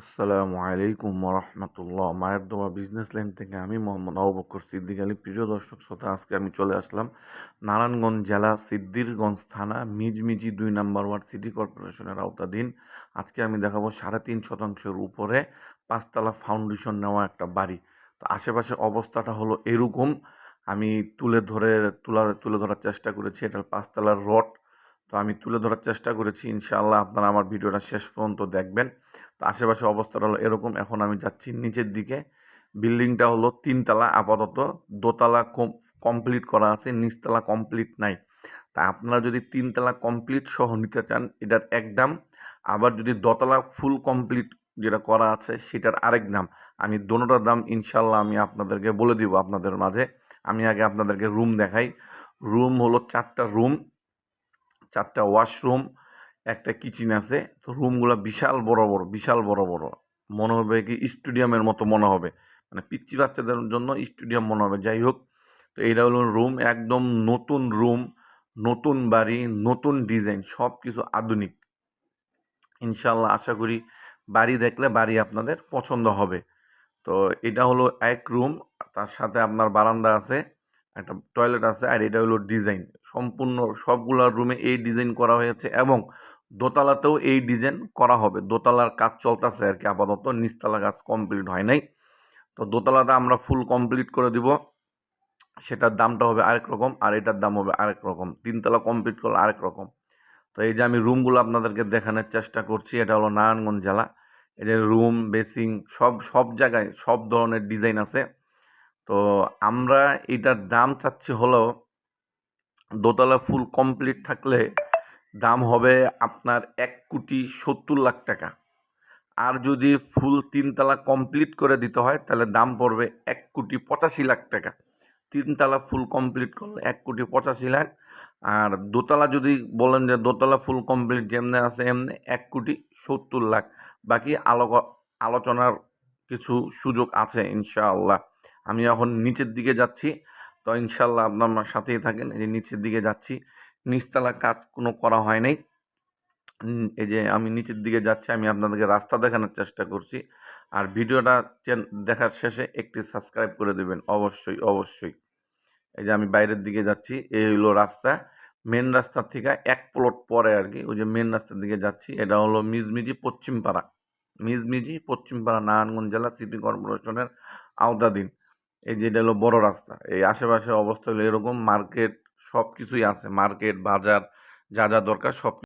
আসসালামু আলাইকুম রহমতুল্লাহ মায়ের দোয়া বিজনেস লাইন থেকে আমি মোহাম্মদ আবু বকর সিদ্দিক আলী। প্রিয় দর্শক শ্রোতা, আজকে আমি চলে আসলাম নারায়ণগঞ্জ জেলা সিদ্দিরগঞ্জ থানা, মিজমিজি দুই নম্বর ওয়ার্ড, সিটি কর্পোরেশনের আওতাধীন। আজকে আমি দেখাবো সাড়ে তিন শতাংশের উপরে পাঁচতলা ফাউন্ডেশন নেওয়া একটা বাড়ি। তো আশেপাশে অবস্থাটা হলো এরকম। আমি তুলে ধরে, তুলা, তুলে ধরার চেষ্টা করেছি, এটা পাঁচতলার রড। তো আমি তুলে ধরার চেষ্টা করেছি, ইনশাআল্লাহ আপনারা আমার ভিডিওটা শেষ পর্যন্ত দেখবেন। তো আশেপাশে অবস্থাটা হলো এরকম। এখন আমি যাচ্ছি নিচের দিকে। বিল্ডিংটা হলো তিনতলা, আপাতত দোতলা কমপ্লিট করা আছে, নিচতলা কমপ্লিট নাই। তা আপনারা যদি তিনতলা কমপ্লিট সহ নিতে চান, এটার এক দাম। আবার যদি দোতলা ফুল কমপ্লিট যেটা করা আছে, সেটার আরেক দাম। আমি দোনোটার দাম ইনশাল্লাহ আমি আপনাদেরকে বলে দিব আপনাদের মাঝে। আমি আগে আপনাদেরকে রুম দেখাই। রুম হলো চারটা রুম চারটা ওয়াশরুম একটা কিচেন আছে, তো রুমগুলো বিশাল বড় বড়, বিশাল বড় বড়। মনে হবে কি স্টেডিয়ামের মতো মনে হবে। মানে পিচ্ছি বাচ্চাদের জন্য স্টেডিয়াম মনে হবে। যাই হোক, তো এইটা হলো রুম একদম নতুন রুম নতুন বাড়ি, নতুন ডিজাইন সব কিছু আধুনিক। ইনশাল্লাহ আশা করি বাড়ি দেখলে বাড়ি আপনাদের পছন্দ হবে। তো এটা হলো এক রুম তার সাথে আপনার বারান্দা আছে, একটা টয়লেট আছে, আর এটা হলো ডিজাইন সম্পূর্ণ সবগুলো রুমে এই ডিজাইন করা হয়েছে এবং দোতলাতেও এই ডিজাইন করা হবে। দোতলার কাজ চলতেছে আর কি আপাতত, নিচতলা কাজ কমপ্লিট হয় নাই। তো দোতলাটা আমরা ফুল কমপ্লিট করে দিব। সেটার দামটা হবে আরেক রকম আর এটার দাম হবে আরেক রকম। তিনতলা কমপ্লিট করলে আরেক রকম। তো এই যে আমি রুমগুলো আপনাদেরকে দেখানোর চেষ্টা করছি, এটা হলো নারায়ণগঞ্জ জেলা। যে রুম বেসিং সব সব জায়গায় সব ধরনের ডিজাইন আছে। তো আমরা এটার দাম চাচ্ছি হলো দোতলা ফুল কমপ্লিট থাকলে দাম হবে আপনার এক কোটি সত্তর লাখ টাকা। আর যদি ফুল তিনতলা কমপ্লিট করে দিতে হয়, তাহলে দাম পড়বে এক কোটি পঁচাশি লাখ টাকা। তিনতলা ফুল কমপ্লিট করলে এক কোটি পঁচাশি লাখ। আর দোতলা যদি বলেন যে দোতলা ফুল কমপ্লিট যেমনি আছে এমনি এক কোটি সত্তর লাখ। বাকি আলো আলোচনার কিছু সুযোগ আছে ইনশাআল্লাহ। আমি এখন নিচের দিকে যাচ্ছি। তো ইনশাল্লাহ আপনার সাথেই থাকেন। এই যে নিচের দিকে যাচ্ছি, নিচতলা কাজ কোনো করা হয় নাই। এই যে আমি নিচের দিকে যাচ্ছি, আমি আপনাদেরকে রাস্তা দেখানোর চেষ্টা করছি। আর ভিডিওটা দেখার শেষে একটি সাবস্ক্রাইব করে দেবেন, অবশ্যই অবশ্যই। এই যে আমি বাইরের দিকে যাচ্ছি, এই হলো রাস্তা। মেন রাস্তার থেকে এক প্লট পরে আর কি, ওই যে মেন রাস্তার দিকে যাচ্ছি। এটা হলো মিজমিজি পশ্চিমপাড়া। মিজমিজি পশ্চিমপাড়া নারায়ণগঞ্জ জেলা সিটি কর্পোরেশনের আওতাধীন। এই যেটা হলো বড় রাস্তা। এই আশেপাশে অবস্থা হলো এরকম মার্কেট সব কিছুই আছে। মার্কেট বাজার, যা যা দরকার সব